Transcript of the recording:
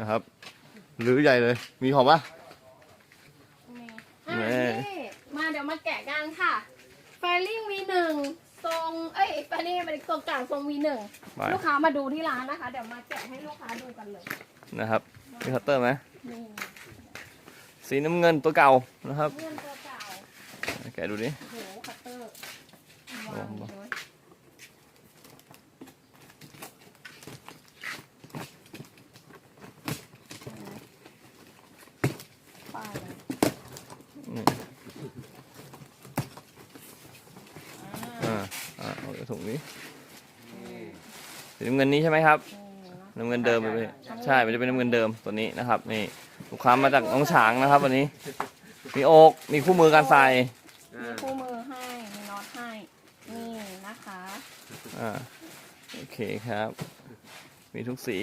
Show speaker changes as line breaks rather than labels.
นะครับ หรือใหญ่เลย มีหอมปะ
นี่อะ
แม่
นี่มาเดี๋ยวมาแกะกันค่ะแฟลิ่ง V1 ทรง เอ้ยแฟลิ่งเป็นตัวกลางทรง V1
ไป
ลูกค้ามาดูที่ร้านนะคะ เดี๋ยวมาแกะให้ลูกค้าดูกันเลย
นะครับ มีคัตเตอร์ไหม
นี่
สีน้ำเงินตัวเก่านะครับ
เงื่อนตัวเก่า
แกะดูดิ
โอ้โหคัตเตอร์วางเลยป้ายเลย
นี่
อ่า
อ่าอ่าเอาไปถุงนี้สีน้ำเงินนี้ใช่ไหมครับ
นี่นะ
น้ำเงินเดิมไปเลยใช่ มันจะเป็นน้ำเงินเดิมตัวนี้นะครับ นี่ลูกค้ามาจากหน้องฉางนะครับ วันนี้ มีโอกมีคู่มือการใส่
มีคู่มือให้ มีน็อตให้ นี่นะคะ
อ่า โอเคครับ มีทุกสี
น